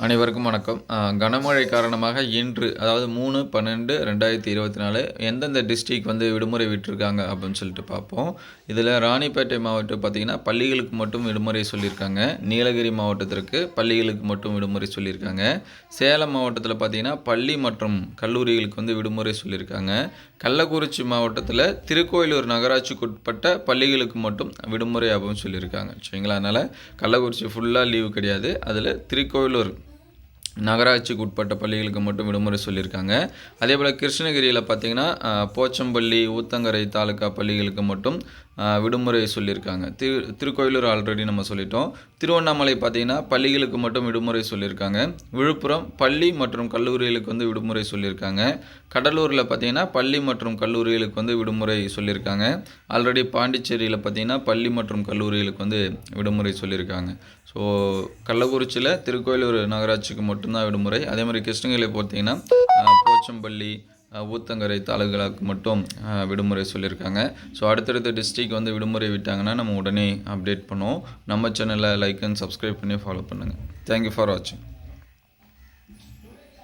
அனைவருக்கும் வணக்கம். கனமழை காரணமாக இன்று அதாவது மூணு பன்னெண்டு ரெண்டாயிரத்தி இருபத்தி நாலு எந்தெந்த டிஸ்ட்ரிக் வந்து விடுமுறை விட்டுருக்காங்க அப்படின்னு சொல்லிட்டு பார்ப்போம். இதில் ராணிப்பேட்டை மாவட்டம் பார்த்திங்கன்னா பள்ளிகளுக்கு மட்டும் விடுமுறை சொல்லியிருக்காங்க. நீலகிரி மாவட்டத்திற்கு பள்ளிகளுக்கு மட்டும் விடுமுறை சொல்லியிருக்காங்க. சேலம் மாவட்டத்தில் பார்த்திங்கன்னா பள்ளி மற்றும் கல்லூரிகளுக்கு வந்து விடுமுறை சொல்லியிருக்காங்க. கள்ளக்குறிச்சி மாவட்டத்தில் திருக்கோயிலூர் நகராட்சிக்கு உட்பட்ட பள்ளிகளுக்கு மட்டும் விடுமுறை அப்படின்னு சொல்லியிருக்காங்க. சரிங்களா? அதனால் கள்ளக்குறிச்சி ஃபுல்லாக லீவு கிடையாது. அதில் திருக்கோயிலூர் நகராட்சிக்கு உட்பட்ட பள்ளிகளுக்கு மட்டும் விடுமுறை சொல்லியிருக்காங்க. அதே போல் கிருஷ்ணகிரியில் பார்த்தீங்கன்னா போச்சம்பள்ளி ஊத்தங்கரை தாலுக்கா பள்ளிகளுக்கு மட்டும் விடுமுறை சொல்லியிருக்காங்க. திரு திருக்கோயிலூர் ஆல்ரெடி நம்ம சொல்லிட்டோம். திருவண்ணாமலை பார்த்தீங்கன்னா பள்ளிகளுக்கு மட்டும் விடுமுறை சொல்லியிருக்காங்க. விழுப்புரம் பள்ளி மற்றும் கல்லூரிகளுக்கு வந்து விடுமுறை சொல்லியிருக்காங்க. கடலூரில் பார்த்தீங்கன்னா பள்ளி மற்றும் கல்லூரிகளுக்கு வந்து விடுமுறை சொல்லியிருக்காங்க. ஆல்ரெடி பாண்டிச்சேரியில் பார்த்தீங்கன்னா பள்ளி மற்றும் கல்லூரிகளுக்கு வந்து விடுமுறை சொல்லியிருக்காங்க. ஸோ கள்ளக்குறிச்சியில் திருக்கோயிலூர் நகராட்சிக்கு மட்டும் மட்டும்தான் விடுமுறை. அதே மாதிரி கிருஷ்ணகிரியில் பார்த்தீங்கன்னா போச்சம்பள்ளி ஊத்தங்கரை தாலுகாவுக்கு மட்டும் விடுமுறை சொல்லியிருக்காங்க. ஸோ அடுத்தடுத்த டிஸ்ட்ரிக் வந்து விடுமுறை விட்டாங்கன்னா நம்ம உடனே அப்டேட் பண்ணுவோம். நம்ம சேனலை லைக் அண்ட் சப்ஸ்கிரைப் பண்ணி ஃபாலோ பண்ணுங்கள் தேங்க்யூ ஃபார் வாட்சிங்